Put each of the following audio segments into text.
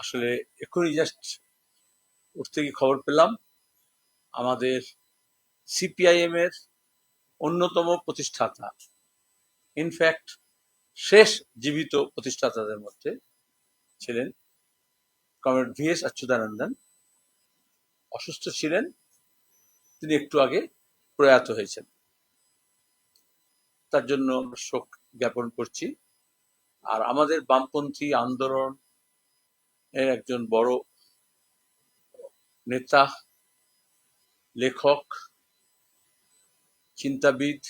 আসলে এখনই জাস্ট উঠতে গিয়ে খবর পেলাম। আমাদের সিপিআইএম এর অন্যতম প্রতিষ্ঠাতা। ইনফ্যাক্ট শেষ জীবিত প্রতিষ্ঠাতাদের মধ্যে ছিলেন কমরেড ভি এস অচ্যুতানন্দন অসুস্থ ছিলেন, তিনি একটু আগে প্রয়াত হয়েছেন। তার জন্য শোক জ্ঞাপন করছি। আর আমাদের বামপন্থী আন্দোলন এর একজন বড় নেতা, লেখক, চিন্তাবিদ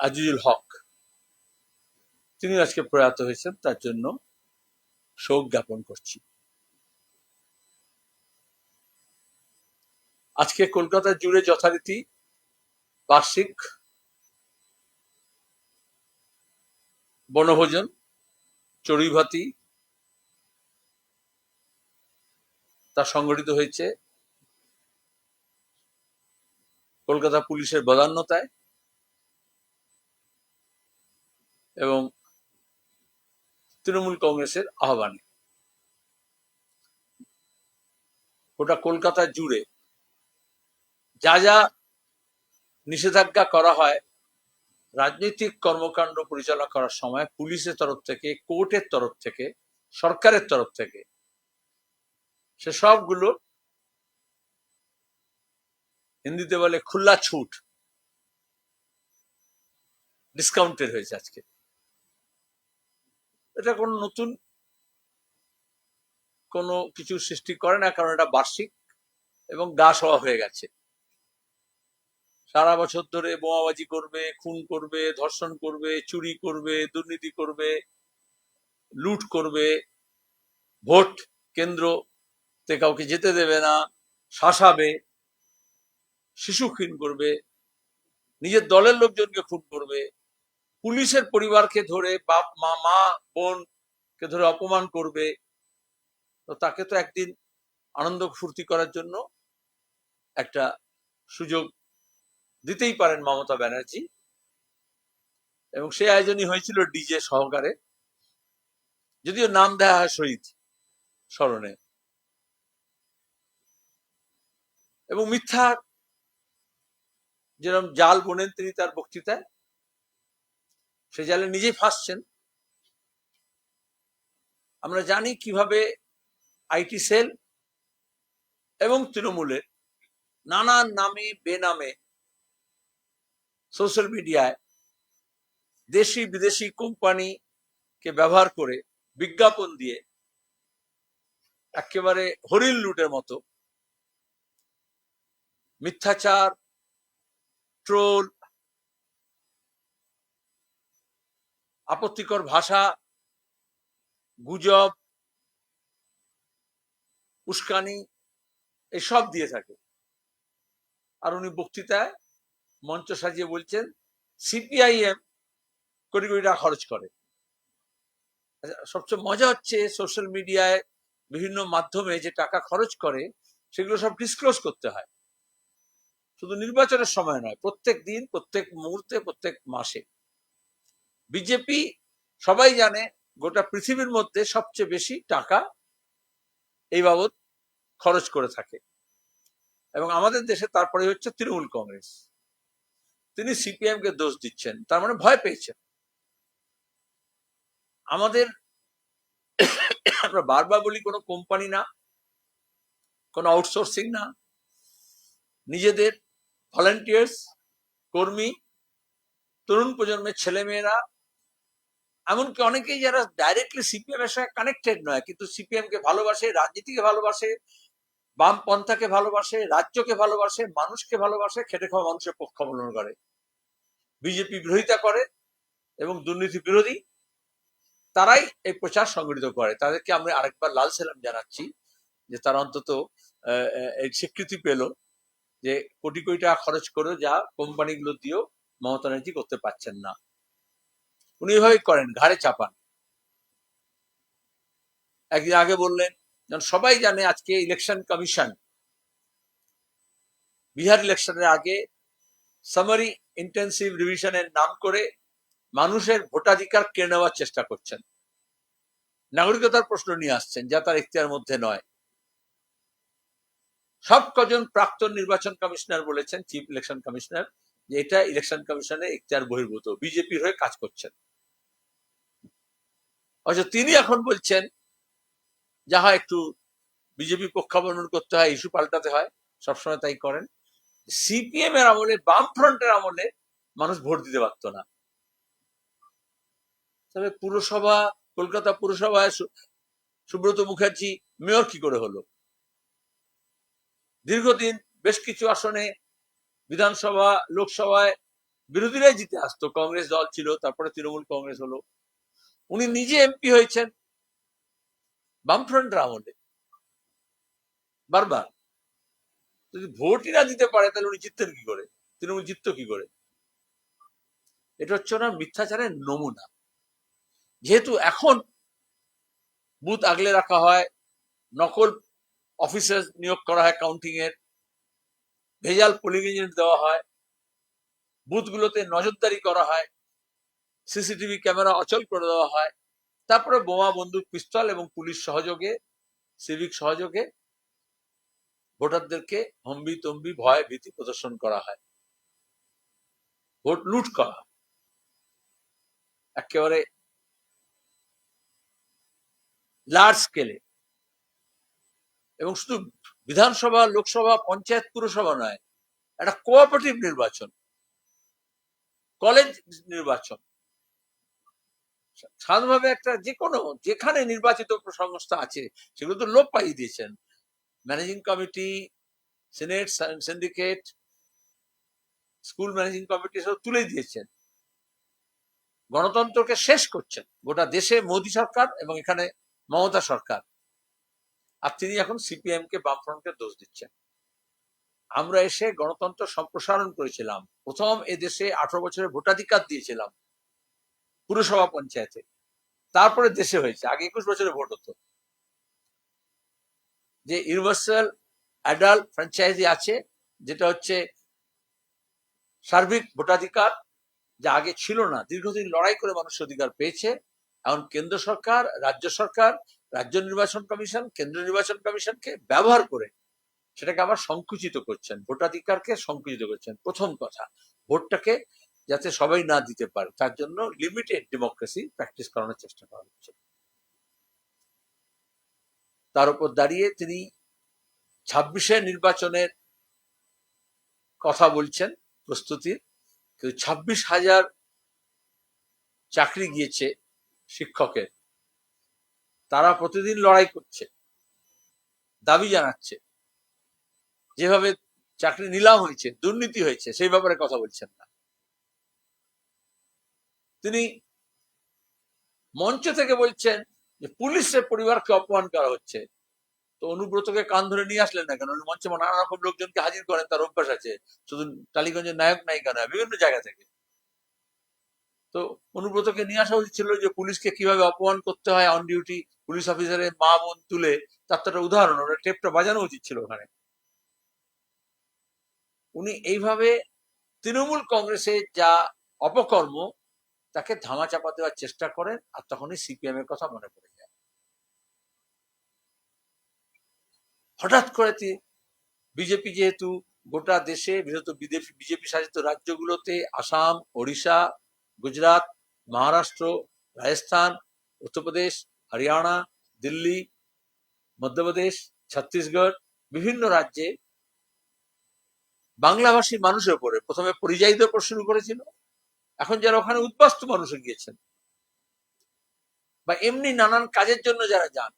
আজিজুল হক। তিনি আজকে প্রয়াত হয়েছেন, তার জন্য শোক জ্ঞাপন করছি। আজকে কলকাতা জুড়ে যথারীতি বার্ষিক বনভোজন, চড়ুইভাতি তা সংগঠিত হয়েছে কলকাতা পুলিশের বদান্যতায় এবং তৃণমূল কংগ্রেসের আহ্বানে। গোটা কলকাতা জুড়ে যা যা নিষেধাজ্ঞা করা হয়, রাজনৈতিক কর্মকাণ্ড পরিচালনা করার সময় পুলিশের তরফ থেকে, কোর্টের তরফ থেকে, সরকারের তরফ থেকে সে সবগুলো হিন্দিতে বলে খুল্লা ছুট। ডিসকাউন্টেড হয়েছে আজকে। এটা কোনো নতুন কোনো কিছু সৃষ্টি করে না, কারণ এটা বার্ষিক এবং গা সওয়া হয়ে গেছে। সারা বছর ধরে বোমাবাজি করবে, খুন করবে, ধর্ষণ করবে, চুরি করবে, দুর্নীতি করবে, লুট করবে। ভোট কেন্দ্রতে কাউকে যেতে দেবে না, শাসাবে, শিশু খুন করবে, নিজের দলের লোকজনকে খুন করবে, পুলিশের পরিবারকে ধরে বাপ, মা মা বোনকে ধরে অপমান করবে। তো তাকে তো একদিন আনন্দ ফুর্তি করার জন্য একটা সুযোগ দিতেই পারেন মমতা ব্যানার্জি। এবং সেই আয়োজনই হয়েছিল ডিজে সহকারে। যদিও নাম দেওয়া হয় শহীদ স্মরণে। এবং মিথ্যা যেরকম জাল বোনেন তিনি তার বক্তৃতায়, সে জালে নিজেই ফাঁসছেন। আমরা জানি কীভাবে আইটি সেল এবং তৃণমূলের নানান নামে বেনামে সোশ্যাল মিডিয়ায় দেশি বিদেশি কোম্পানিকে ব্যবহার করে বিজ্ঞাপন দিয়ে একেবারে হরিণ লুটের মতো মিথ্যাচার ট্রোল আপত্তিকর ভাষা গুজব উস্কানি এসব দিয়ে থাকে। আর উনি বক্তৃতায় মঞ্চ সাজিয়ে বলছেন সিপিআইএম কোটি কোটি টাকা খরচ করে। আচ্ছা, সবচেয়ে মজা হচ্ছে সোশ্যাল মিডিয়ায় বিভিন্ন মাধ্যমে যে টাকা খরচ করে সেগুলো সব ডিসক্লোজ করতে হয়। শুধু নির্বাচনের সময় নয়, প্রত্যেক দিন, প্রত্যেক মুহূর্তে, প্রত্যেক মাসে। বিজেপি সবাই জানে গোটা পৃথিবীর মধ্যে সবচেয়ে বেশি টাকা এই বাবদ খরচ করে থাকে। এবং আমাদের দেশে তারপরে হচ্ছে তৃণমূল কংগ্রেস। তিনি সিপিএম কে দোষ দিচ্ছেন, তার মানে ভয় পেয়েছেন। আমাদের আমরা বারবার বলি কোনো কোম্পানি না, কোনো আউটসোর্সিং না, নিজেদের ভলেন্টিয়ার্স কর্মী, তরুণ প্রজন্মের ছেলেমেয়েরা, এমনকি অনেকেই যারা ডাইরেক্টলি সিপিএম এর সঙ্গে কানেক্টেড নয়, কিন্তু সিপিএম কে ভালোবাসে, রাজনীতিকে ভালোবাসে বাম পন্থাকে ভালোবাসে, রাজ্যকে ভালোবাসে, মানুষকে ভালোবাসে, খেটে খাওয়া মানুষের পক্ষ অবলম্বন করে। বিজেপি বিরোধিতা করে এবং দুর্নীতি বিরোধী, তারাই এই প্রচার সংগঠিত করে। তাদেরকে আমি আরেকবার লাল সেলাম জানাচ্ছি যে তারা অন্তত স্বীকৃতি পেল। যে কোটি কোটি টাকা খরচ করে যা কোম্পানিগুলো দিয়েও মমতা ব্যানার্জি করতে পারছেন না। উনি এভাবেই করেন, ঘাড়ে চাপান। একদিন আগে বললেন সবাই জানে আজকে ইলেকশন কমিশন বিহার ইলেকশনের আগে সামারি ইন্টেন্সিভ রিভিশনের নাম করে মানুষের ভোটাধিকার কেড়ে নেওয়ার চেষ্টা করছেন। নাগরিকতার প্রশ্ন নিয়ে আসছেন, যা তার ইখতিয়ার মধ্যে নয়। সব কজন প্রাক্তন নির্বাচন কমিশনার বলেছেন চিফ ইলেকশন কমিশনার যে এটা ইলেকশন কমিশনের ইখতিয়ার বহির্ভূত। বিজেপির হয়ে কাজ করছেন। অথচ তিনি এখন বলছেন, যাহা একটু বিজেপি পক্ষাবলম্বন করতে হয়, ইস্যু পাল্টাতে হয়, সবসময় তাই করেন। সিপিএম এর আমলে বাম ফ্রন্টের আমলে মানুষ ভোট দিতে পারতো না। তবে পুরসভা, কলকাতা পুরসভায় সুব্রত মুখার্জি মেয়র কি করে হলো? দীর্ঘদিন বেশ কিছু আসনে বিধানসভা, লোকসভায় বিরোধীরাই জিতে আসতো। কংগ্রেস দল ছিল, তারপরে তৃণমূল কংগ্রেস হলো। উনি নিজে এমপি হয়েছেন বামফ্রন্ট আমলে বারবার। যদি ভোটই না দিতে পারে, তাহলে উনি জিততেন কি করে? তৃণমূল জিতত কি করে? এটা হচ্ছে ওনার মিথ্যাচারের নমুনা। যেহেতু এখন বুথ আগলে রাখা হয়, নকল অফিসার নিয়োগ করা হয় কাউন্টিং এর। ভেজাল পোলিং এজেন্ট দেওয়া হয়। বুথগুলোতে নজরদারি করা হয়। সিসিটিভি ক্যামেরা অচল করে দেওয়া হয়। তারপরে বোমা, বন্দুক, পিস্তল এবং পুলিশ সহযোগে সিভিক সহযোগে ভোটারদেরকে হম্বি তম্বি, ভয়, ভীতি প্রদর্শন করা হয়। ভোট লুট করা। একেবারে লার্জ স্কেলে এবং শুধু বিধানসভা, লোকসভা, পঞ্চায়েত, পুরসভা নয়, একটা কোঅপারেটিভ নির্বাচন কলেজ নির্বাচন। সাধারণভাবে একটা যে কোনো, যেখানে নির্বাচিত সংস্থা আছে, সেগুলো তো লোপ পাইয়ে দিয়েছেন। Managing committee senate syndicate school managing committee সব তুলে দিয়েছেন। গণতন্ত্রকে শেষ করছেন। গোটা দেশে মোদী সরকার এবং এখানে মমতা সরকার। আর তিনি এখন সিপিএম কে বামফ্রন্টকে দোষ দিচ্ছেন। আমরা এসে গণতন্ত্র সম্প্রসারণ করেছিলাম। প্রথম এদেশে আঠারো বছরের ভোটাধিকার দিয়েছিলাম পুরসভা পঞ্চায়েতে। তারপরে দেশে হয়েছে। আগে একুশ বছরে ভোট হতো। যে ইউনিভার্সাল অ্যাডাল্ট ফ্র্যাঞ্চাইজি আছে, যেটা হচ্ছে সার্বিক ভোটাধিকার, যা আগে ছিল না। দীর্ঘদিন লড়াই করে মানুষ অধিকার পেয়েছে। এখন কেন্দ্র সরকার, রাজ্য সরকার রাজ্য নির্বাচন কমিশন, কেন্দ্র নির্বাচন কমিশনকে ব্যবহার করে সেটাকে আবার সংকুচিত করছেন। ভোটাধিকারকে সংকুচিত করছেন। প্রথম কথা, ভোটটাকে যাতে সবাই না দিতে পারে, তার জন্য লিমিটেড ডেমোক্রেসি প্র্যাকটিস করানোর চেষ্টা করা হচ্ছে। তার উপর দাঁড়িয়ে তিনি ছাব্বিশে নির্বাচনের কথা বলছেন, প্রস্তুতির। কিন্তু ছাব্বিশ হাজার চাকরি গিয়েছে শিক্ষকের। তারা প্রতিদিন লড়াই করছে, দাবি জানাচ্ছে। যেভাবে চাকরি নিলাম হয়েছে, দুর্নীতি হয়েছে, সেই ব্যাপারে কথা বলছেন না। তিনি মঞ্চ থেকে বলছেন যে, পুলিশের পরিবারকে অপমান করা হচ্ছে। তো অনুব্রতকে কান ধরে নিয়ে আসলেন না কেন? মঞ্চে নানা রকম লোকজনকে হাজির করেন, তার অভ্যাস আছে। শুধু টালিগঞ্জের নায়ক নায়িকা নয় বিভিন্ন জায়গা থেকে। তো অনুব্রতকে নিয়ে আসা উচিত ছিল যে পুলিশকে কীভাবে অপমান করতে হয় অন ডিউটি পুলিশ অফিসারের মা বোন তুলে, তার তো একটা উদাহরণ, ওটা টেপটা বাজানো উচিত ছিল ওখানে। উনি এইভাবে তৃণমূল কংগ্রেসের যা অপকর্ম, তাকে ধামাচাপা দেওয়ার চেষ্টা করেন, আর তখনই সিপিএম এর কথা মনে পড়ে যায়। হঠাৎ করে বিজেপি যেহেতু গোটা দেশে বিশেষত বিজেপি শাসিত রাজ্যগুলোতে, আসাম, ওড়িশা গুজরাট মহারাষ্ট্র রাজস্থান উত্তরপ্রদেশ হরিয়ানা দিল্লি মধ্যপ্রদেশ ছত্তিশগড় বিভিন্ন রাজ্যে বাংলাভাষী মানুষের উপরে প্রথমে পরিযায়ীদের উপর শুরু করেছিল এখন যারা ওখানে উদ্বাস্তু মানুষে গিয়েছেন, বা এমনি নানান কাজের জন্য যারা যান,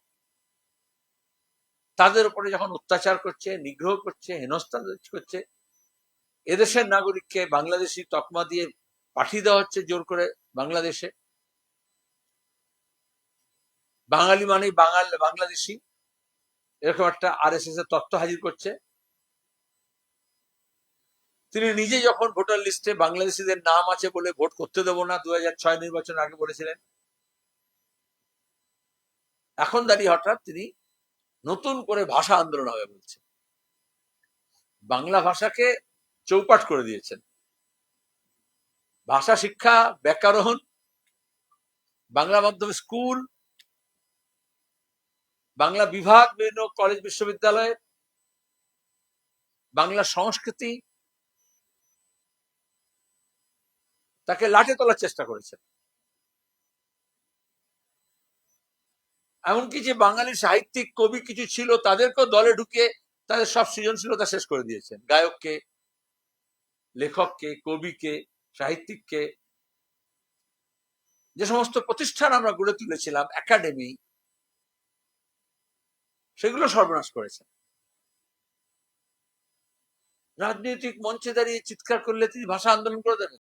তাদের উপরে যখন অত্যাচার করছে, নিগ্রহ করছে, হেনস্থা করছে, এদেশের নাগরিককে বাংলাদেশি তকমা দিয়ে পাঠিয়ে দেওয়া হচ্ছে জোর করে বাংলাদেশে। বাঙালি মানেই বাঙাল, বাংলাদেশি। এরকম একটা আর এস এস এর তত্ত্ব হাজির করছে। তিনি নিজে যখন ভোটার লিস্টে বাংলাদেশিদের নাম আছে বলে ভোট করতে দেবো না দু ছয় নির্বাচন আগে বলেছিলেন। এখন দাঁড়িয়ে হঠাৎ তিনি নতুন করে ভাষা আন্দোলন হবে বলছে বাংলা ভাষাকে চৌপাট করে দিয়েছেন। ভাষা, শিক্ষা ব্যাকরণ বাংলা মাধ্যম স্কুল, বাংলা বিভাগ, বিভিন্ন কলেজ, বিশ্ববিদ্যালয়ে, বাংলা সংস্কৃতি, তাকে লাটে তোলার চেষ্টা করেছেন। এমনকি যে বাঙালি সাহিত্যিক, কবি কিছু ছিল, তাদেরকেও দলে ঢুকে তাদের সব সৃজনশীলতা শেষ করে দিয়েছেন। গায়ককে, লেখককে, কবিকে সাহিত্যিককে যে সমস্ত প্রতিষ্ঠান আমরা গড়ে তুলেছিলাম, একাডেমি, সেগুলো সর্বনাশ করেছেন রাজনৈতিক মঞ্চে দাঁড়িয়ে চিৎকার করলে তিনি ভাষা আন্দোলন করে দেবেন।